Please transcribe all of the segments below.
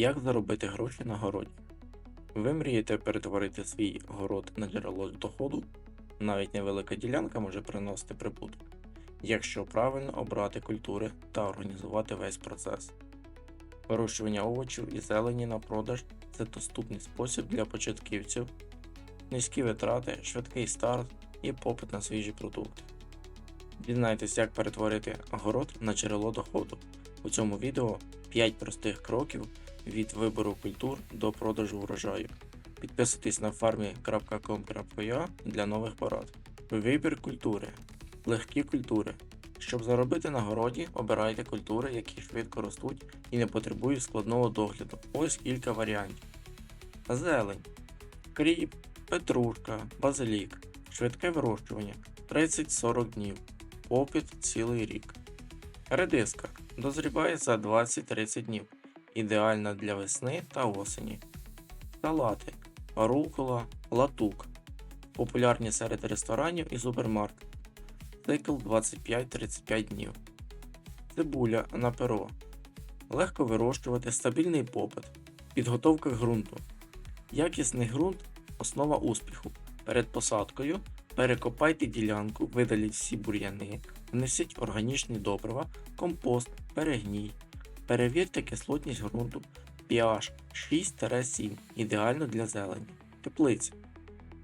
Як заробити гроші на городі? Ви мрієте перетворити свій город на джерело доходу? Навіть невелика ділянка може приносити прибуток, якщо правильно обрати культури та організувати весь процес. Вирощування овочів і зелені на продаж це доступний спосіб для початківців, низькі витрати, швидкий старт і попит на свіжі продукти. Дізнайтесь, як перетворити город на джерело доходу. У цьому відео 5 простих кроків від вибору культур до продажу врожаю. Підписуйтесь на farmi.com.ua для нових порад. Вибір культури. Легкі культури. Щоб заробити на городі, обирайте культури, які швидко ростуть і не потребують складного догляду. Ось кілька варіантів. Зелень. Кріп, петрушка, базилік. Швидке вирощування 30-40 днів. Попит цілий рік. Редиска дозріває за 20-30 днів. Ідеальна для весни та осені. Салати, рукола, латук. Популярні серед ресторанів і супермаркетів. Цикл 25-35 днів. Цибуля на перо. Легко вирощувати стабільний попит. Підготовка ґрунту. Якісний ґрунт основа успіху. Перед посадкою перекопайте ділянку, видаліть всі бур'яни, внесіть органічні добрива, компост, перегній. Перевірте кислотність ґрунту pH 6-7, ідеально для зелені. Теплиця.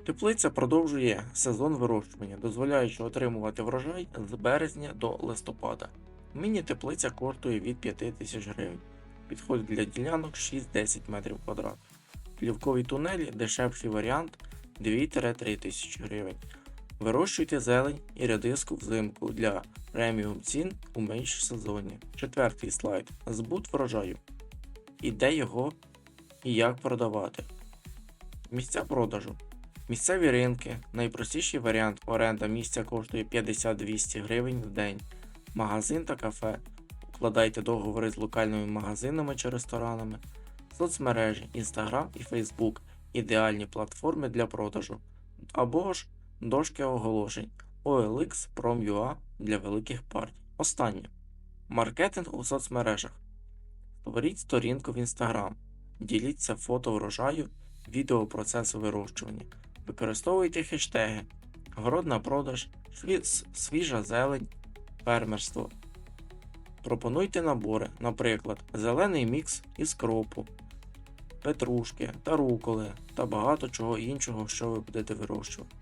Теплиця продовжує сезон вирощування, дозволяючи отримувати врожай з березня до листопада. Міні-теплиця коштує від 5 тисяч гривень. Підходить для ділянок 6-10 метрів квадратних. Плівкові тунелі дешевший варіант 2-3 тисячі гривень. Вирощуйте зелень і редиску взимку для преміум цін у менш сезоні. Четвертий слайд. Збут врожаю. І де його і як продавати. Місця продажу. Місцеві ринки. Найпростіший варіант оренда місця коштує 50-200 гривень в день. Магазин та кафе. Укладайте договори з локальними магазинами чи ресторанами. Соцмережі Instagram і Facebook ідеальні платформи для продажу. Або ж дошки оголошень OLX Prom.ua для великих партій. Останнє. Маркетинг у соцмережах. Створіть сторінку в Instagram. Діліться фото врожаю, відео процесу вирощування. Використовуйте хештеги Город на продаж, свіжа зелень, фермерство. Пропонуйте набори, наприклад, зелений мікс із кропу, петрушки та руколи та багато чого іншого, що ви будете вирощувати.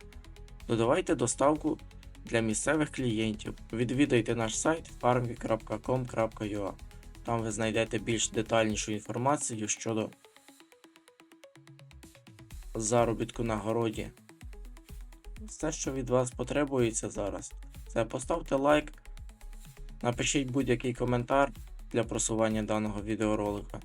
Додавайте доставку для місцевих клієнтів. Відвідайте наш сайт farmvik.com.ua. Там ви знайдете більш детальнішу інформацію щодо заробітку на городі. Все, що від вас потребується зараз, це поставте лайк, напишіть будь-який коментар для просування даного відеоролика.